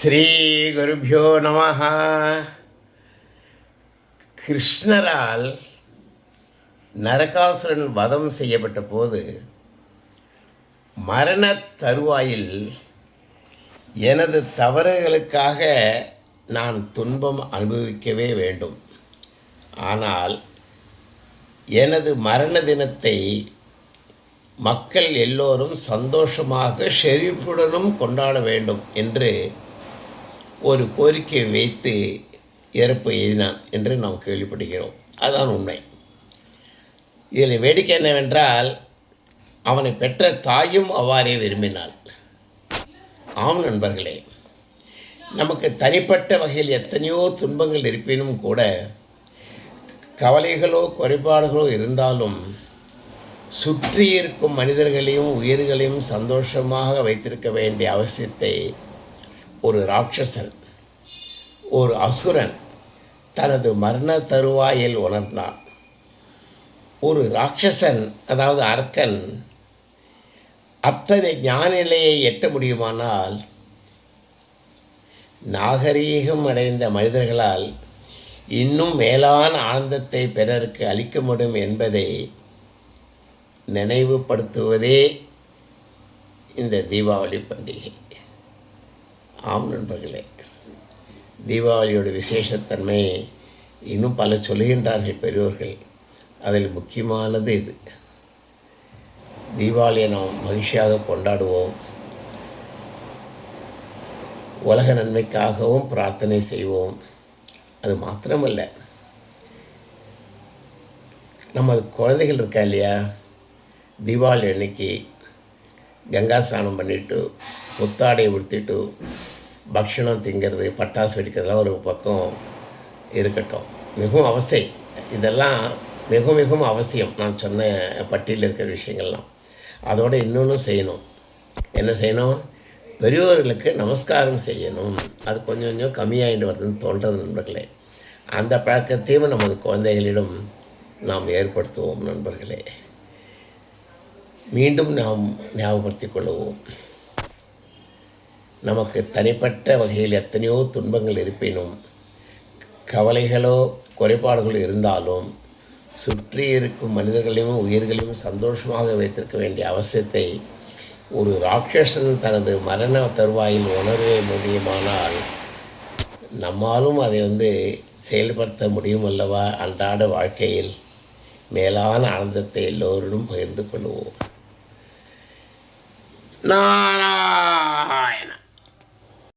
ஸ்ரீ குருபியோ நம கிருஷ்ணரால் நரகாசுரன் வதம் செய்யப்பட்ட போது மரண தருவாயில் எனது தவறுகளுக்காக நான் துன்பம் அனுபவிக்கவே வேண்டும். ஆனால் எனது மரண தினத்தை மக்கள் எல்லோரும் சந்தோஷமாக ஷெரீஃபுடனும் கொண்டாட வேண்டும் என்று ஒரு கோரிக்கை வைத்து இறப்பு எழுதினான் என்று நாம் கேள்விப்படுகிறோம். அதுதான் உண்மை. இதில் வேடிக்கை என்னவென்றால் அவனை பெற்ற தாயும் அவ்வாறே விரும்பினாள். ஆம் நண்பர்களே நமக்கு தனிப்பட்ட வகையில் எத்தனையோ துன்பங்கள் இருப்பினும் கூட கவலைகளோ குறைபாடுகளோ இருந்தாலும் சுற்றி இருக்கும் மனிதர்களையும் உயிர்களையும் சந்தோஷமாக வைத்திருக்க வேண்டிய அவசியத்தை ஒரு ராட்சசன் ஒரு அசுரன் தனது மரண தருவாயில் உணர்ந்தான். ஒரு ராட்சசன் அதாவது அரக்கன் அத்தனை ஞான நிலையை எட்ட முடியுமானால் நாகரீகம் அடைந்த மனிதர்களால் இன்னும் மேலான ஆனந்தத்தை பிறருக்கு அளிக்க முடியும் என்பதை நினைவுபடுத்துவதே இந்த தீபாவளி பண்டிகை. ஆம் நண்பர்களே தீபாவளியோட விசேஷத்தன்மை இன்னும் பல சொல்லுகின்றார்கள் பெரியோர்கள். அதில் முக்கியமானது இது. தீபாவளியை நாம் மகிழ்ச்சியாக கொண்டாடுவோம். உலக நன்மைக்காகவும் பிரார்த்தனை செய்வோம். அது மாத்திரமல்ல. நமது குழந்தைகள் இருக்கா இல்லையா? தீபாவளி அன்னைக்கு கங்கா ஸ்நானம் பண்ணிவிட்டு புத்தாடையை உடுத்திட்டு பக்ஷணம் திங்கிறது பட்டாசு வெடிக்கிறதுலாம் ஒரு பக்கம் இருக்கட்டும். மிகவும் அவசியம். இதெல்லாம் மிக மிகவும் அவசியம். நான் சொன்ன பட்டியலில் இருக்கிற விஷயங்கள்லாம். அதோடு இன்னொன்று செய்யணும். என்ன செய்யணும்? பெரியோர்களுக்கு நமஸ்காரம் செய்யணும். அது கொஞ்சம் கொஞ்சம் கம்மியாகிட்டு வருதுன்னு தோன்றது நண்பர்களே. அந்த பழக்கத்தையும் நமது குழந்தைகளிடம் நாம் ஏற்படுத்துவோம் நண்பர்களே. மீண்டும் நாம் ஞாபகப்படுத்திக் கொள்ளுவோம் நமக்கு தனிப்பட்ட வகையில் எத்தனையோ துன்பங்கள் இருப்பினும் கவலைகளோ குறைபாடுகளோ இருந்தாலும் சுற்றி இருக்கும் மனிதர்களையும் உயிர்களையும் சந்தோஷமாக வைத்திருக்க வேண்டிய அவசியத்தை ஒரு ராட்சசன் தனது மரண தருவாயில் உணர்வே முடியுமானால் நம்மாலும் அதை வந்து செயல்படுத்த முடியும் அல்லவா? அன்றாட வாழ்க்கையில் மேலான ஆனந்தத்தை எல்லோரிடம் பகிர்ந்து கொள்வோம். நாரா